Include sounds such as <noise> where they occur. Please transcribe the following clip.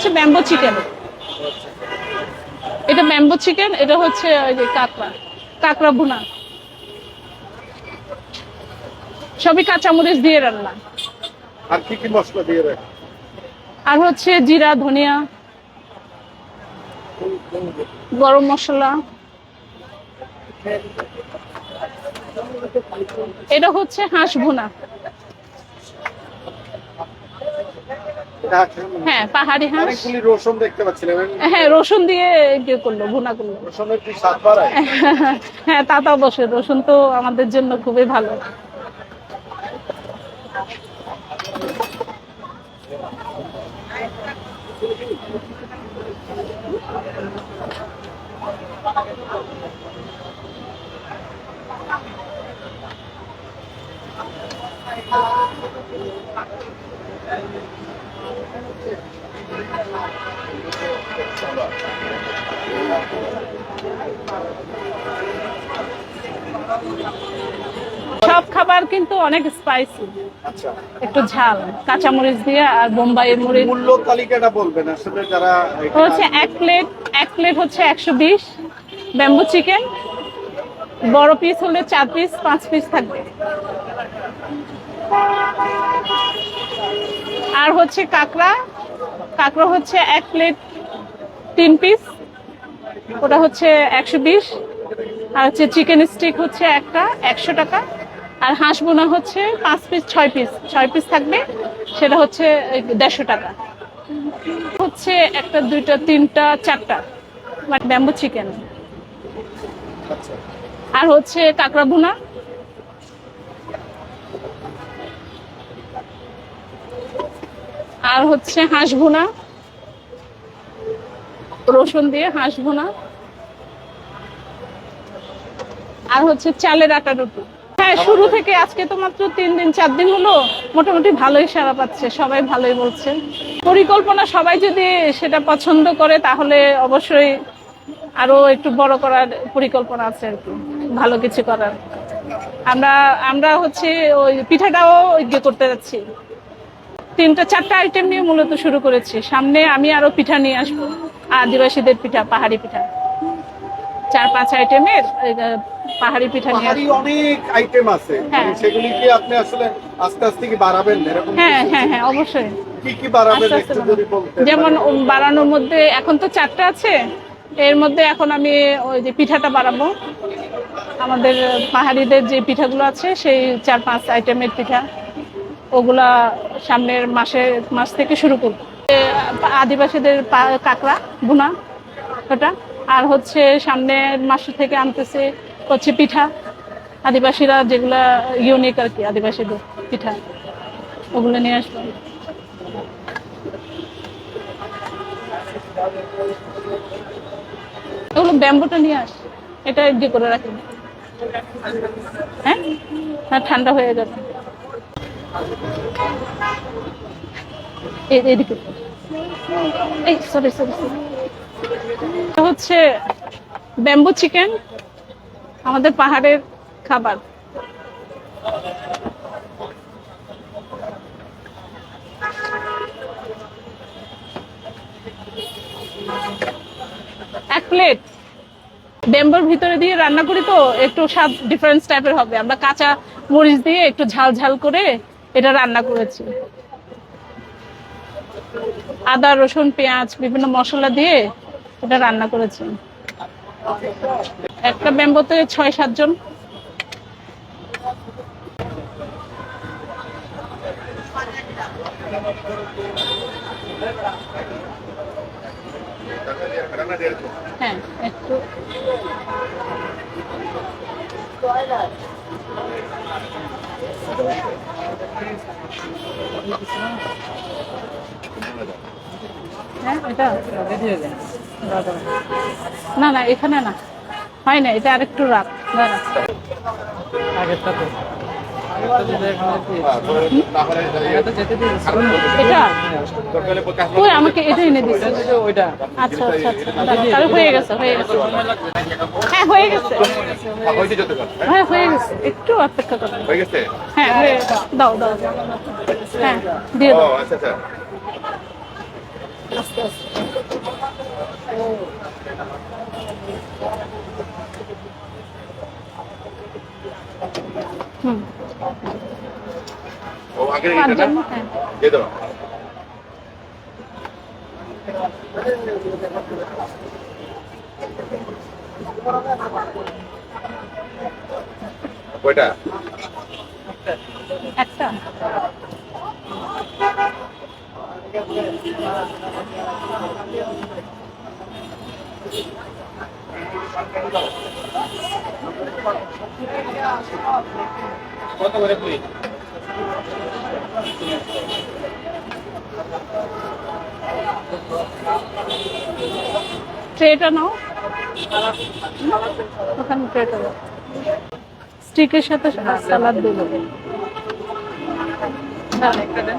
হচ্ছে bamboo chicken এটা bamboo chicken এটা হচ্ছে ওই যে কাঁকড়া কাঁকড়া ভুনা। সবই কাঁচামরিচ দিয়ে রান্না। আর কি কি মশলা দিয়ে রাখেন আর হচ্ছে জিরা ধনিয়া গরম মশলা। এটা হচ্ছে হাঁস ভুনা। হ্যাঁ পাহাড়ি হাঁস। অনেকগুলি রসুন দেখতে পাচ্ছিলাম। হ্যাঁ রসুন দিয়ে ইয়ে করল ভুনা করল। রসুনের কি স্বাদ বাড়ায়। <laughs> হ্যাঁ তা তো অবশ্যই রসুন তো আমাদের জন্য খুবই ভালো। সব খাবার কিন্তু অনেক স্পাইসি আচ্ছা। একটু ঝাল কাঁচামরিচ দিয়ে আর বোম্বাই মরিচ মূল্য তালিকাটা বলবেন আসলে যারা হচ্ছে এক প্লেট এক প্লেট হচ্ছে একশো বিশ। ব্যাম্বু চিকেন বড় পিস হলে চার পিস পাঁচ পিস থাকবে। আর হচ্ছে কাঁকড়া। কাঁকড়া হচ্ছে এক প্লেট তিন পিস। ওটা হচ্ছে একশো বিশ। আর হচ্ছে চিকেন স্টিক হচ্ছে একটা একশো টাকা। আর হাঁস বোনা হচ্ছে পাঁচ পিস ছয় পিস। ছয় পিস থাকবে সেটা হচ্ছে দেড়শো টাকা। হচ্ছে একটা দুইটা তিনটা চারটা। মানে ব্যাম্বু চিকেন। আচ্ছা। আর হচ্ছে কাঁকড়া ভুনা আর হচ্ছে হাঁস ভুনা। রসুন দিয়ে হাঁস ভুনা। আর হচ্ছে চালের আটা রুটি। হ্যাঁ শুরু থেকে আজকে তো মাত্র তিন দিন, চার দিন হলো, মোটামুটি ভালোই সারা পাচ্ছে, সবাই ভালোই বলছে। পরিকল্পনা সবাই যদি সেটা পছন্দ করে, তাহলে অবশ্যই আরও একটু বড় করার পরিকল্পনা আছে আর কি, ভালো কিছু করার। আমরা আমরা হচ্ছে ওই পিঠাটাও ইয়ে করতে যাচ্ছি। তিনটা চারটা আইটেম নিয়ে মূলত শুরু করেছি। সামনে আমি আরও পিঠা নিয়ে আসব। আদিবাসীদের পিঠা পাহাড়ি পিঠা। চার পাঁচ আইটেমের পাহাড়ি পিঠা নিয়ে আসব। অনেক আইটেম আছে। হ্যাঁ। সেগুলি কি আপনি আসলে আস্তে আস্তে কি বাড়াবেন? এরকম হ্যাঁ হ্যাঁ হ্যাঁ অবশ্যই। কি কি বাড়াবেন আস্তে আস্তে একটু যদি বলতেন। যেমন বাড়ানোর মধ্যে এখন তো চারটা আছে। এর মধ্যে এখন আমি ওই যে পিঠাটা বাড়াবো। আমাদের পাহাড়িদের যে পিঠাগুলো আছে সেই চার পাঁচ আইটেমের পিঠা। ওগুলা সামনের মাসে, মাস থেকে শুরু করব। আদিবাসীদের কাঁকড়া বুনা ওটা। আর হচ্ছে সামনের মাস থেকে আনতেছে হচ্ছে পিঠা। আদিবাসীরা যেগুলা ইউনিক আর কি, আদিবাসীদের পিঠা, ওগুলো নিয়ে আসব। এগুলো ব্যাম্বুটা নিয়ে আস, এটা ইয়ে করে রাখি। হ্যাঁ? ঠান্ডা হয়ে যাবে। হচ্ছে ব্যাম্বু চিকেন আমাদের পাহাড়ের খাবার। এক প্লেট ব্যাম্বোর ভিতরে দিয়ে রান্না করি তো, একটু স্বাদ ডিফারেন্স টাইপের হবে। আমরা কাঁচা মরিচ দিয়ে একটু ঝাল ঝাল করে এটা রান্না করেছি। আদা, রসুন, পেঁয়াজ, বিভিন্ন মশলা দিয়ে এটা রান্না করেছি। একটা ব্যাম্বোতে ছয় সাতজন হ্যাঁ একটু। না না এখানে না। হয় না এটা আরেকটু রাখ দাঁড়া। আগেরটাতে আমাকে এটা এনে আচ্ছা আচ্ছা আচ্ছা। হয়ে গেছে হয়ে গেছে। হ্যাঁ হয়ে গেছে। হ্যাঁ হয়ে গেছে। একটু অপেক্ষা হ্যাঁ হয়ে দাও দাও। হ্যাঁ দাও। আস্তে আস্তে হুম ও আগের পাঁচ এটা জন না হ্যাঁ দিয়ে দাও কয়টা? একটা। কত করে প্লেট ট্রেটা নাও। ওখানে ট্রেটা দাও স্টিকের সাথে সালাদ দেবো। একটা দেন।